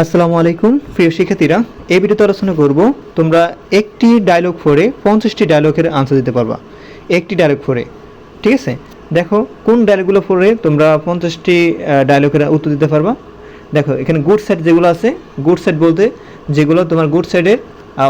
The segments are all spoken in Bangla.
আসসালামু আলাইকুম, প্রিয় শিক্ষার্থীরা, এই ভিডিওতে আলোচনা করব তোমরা একটি ডায়লগ ফোরে পঞ্চাশটি ডায়লগের আনসার দিতে পারবা। একটি ডায়লগ ফোরে ঠিক আছে? দেখো, কোন ডায়লগগুলো ফোরে তোমরা পঞ্চাশটি ডায়লগের উত্তর দিতে পারবা। দেখো, এখানে গুড সাইড যেগুলো আছে গুড সাইড বলতে যেগুলো তোমার গুড সাইডের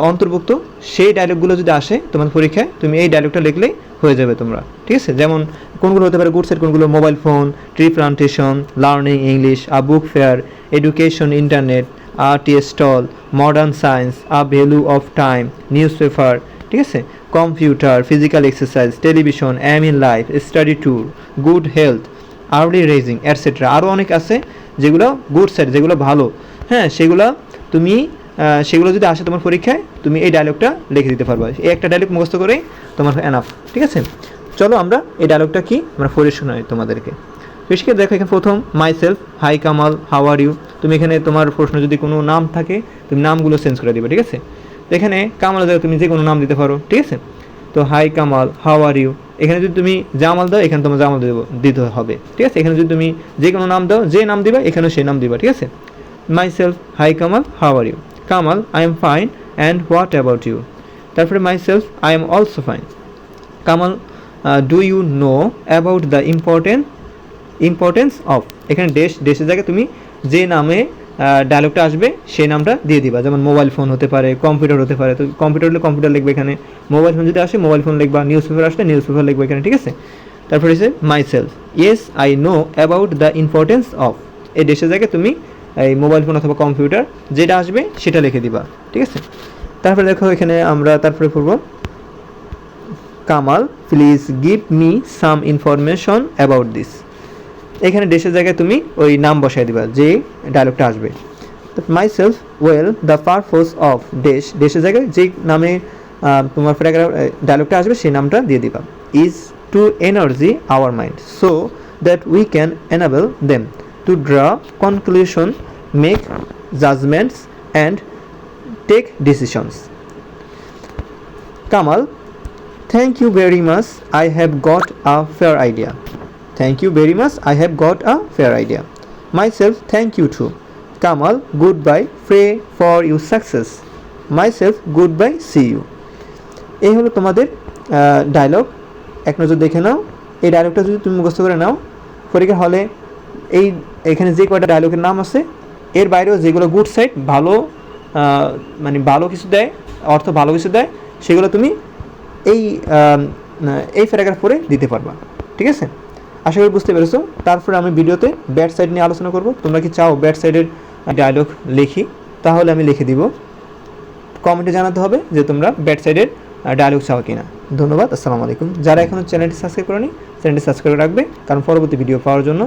অন্তর্ভুক্ত, সেই ডায়লগগুলো যদি আসে তোমার পরীক্ষায়, তুমি এই ডায়লগটা লিখলেই হয়ে যাবে তোমরা, ঠিক আছে? যেমন কোনগুলো হতে পারে গুড সাইড কোনগুলো mobile phone tree plantation learning English a book fair education internet art stall modern science a value of time newspaper ঠিক আছে? Computer physical exercise television aim in life study tour good health early rising etcetera আরও অনেক আছে যেগুলো গুড সাইড যেগুলো ভালো। হ্যাঁ সেগুলো তুমি সেগুলো যদি আসে তোমার পরীক্ষায়, তুমি এই ডায়লগটা লিখে দিতে পারবে। এই একটা ডায়লগ মুখস্থ করেই তোমার এনাফ ঠিক আছে? চলো আমরা এই ডায়লগটা কি? আমরা পড়ে শোনাই তোমাদেরকে। বেশিকে দেখো এখানে প্রথম myself hi Kamal how are you তুমি এখানে তোমার প্রশ্ন যদি কোনো নাম থাকে, তুমি নামগুলো চেঞ্জ করে দিবে, ঠিক আছে? এখানে কামাল জায়গায় তুমি যে কোনো নাম দিতে পারো, ঠিক আছে? তো hi Kamal how are you এখানে যদি তুমি জামাল দাও, এখানে তোমার জামাল দেবো দিতে হবে, ঠিক আছে? এখানে যদি তুমি যে কোনো নাম দাও, যে নাম দিবা, এখানেও সেই নাম দিবা, ঠিক আছে? Myself hi Kamal how are you Kamal I am fine and what about you তারপরে myself I am also fine Kamal do you know about the important importance of এখানে দেশ দেশের জায়গায় তুমি যে নামে ডায়লগটা আসবে, সেই নামটা দিয়ে দিবা। যেমন মোবাইল ফোন হতে পারে কম্পিউটার হতে পারে, তো কম্পিউটার হলে কম্পিউটার লিখবে এখানে। মোবাইল ফোন যদি আসে মোবাইল ফোন লিখবা নিউজ পেপার আসলে নিউজ পেপার লিখবে এখানে, ঠিক আছে? তারপরে হচ্ছে myself yes I know about the importance of এই দেশের জায়গায় তুমি এই মোবাইল ফোন অথবা কম্পিউটার যেটা আসবে সেটা লিখে দিবা, ঠিক আছে? তারপরে দেখো এখানে আমরা তারপরে পড়ব, Kamal please give me some information about this এখানে দেশের জায়গায় তুমি ওই নাম বসাই দিবা, যে ডায়লগটা আসবে। Myself well the purpose of দেশ, দেশের জায়গায় যে নামে তোমার প্যারাগ্রাফ ডায়লগটা আসবে সেই নামটা দিয়ে দিবা। Is to energy our mind so that we can enable them to draw conclusion make judgements and take decisions Kamal Thank you very much. I have got a fair idea. Thank you very much. I have got a fair idea. Myself, thank you too. Kamal, goodbye. Pray for your success. Myself, goodbye. See you. এই হলো তোমাদের ডায়লগ এক নজর দেখে নাও এই ডায়লগটা যদি তুমি মুখস্থ করে নাও পরীক্ষার হলে এই এখানে যে কয়টা ডায়লগের নাম আছে, এর বাইরেও যেগুলো গুড সাইড ভালো মানে ভালো কিছু দেয়, অর্থ ভালো কিছু দেয়, সেগুলো তুমি এই এই প্যারাগ্রাফ পরে দিতে পারবা। ঠিক আছে? আশা করি বুঝতে পেরেছ। তারপরে আমি ভিডিওতে ব্যাড সাইড নিয়ে আলোচনা করব। তোমরা কি চাও ব্যাড সাইডের ডায়লগ লিখি? তাহলে আমি লিখে দিব। কমেন্টে জানাতে হবে যে তোমরা ব্যাড সাইডের ডায়লগ চাও কিনা। ধন্যবাদ, আসসালামু আলাইকুম। যারা এখনও চ্যানেলটি সাবস্ক্রাইব করেনি চ্যানেলটি সাবস্ক্রাইব রাখবে, কারণ পরবর্তী ভিডিও পাওয়ার জন্য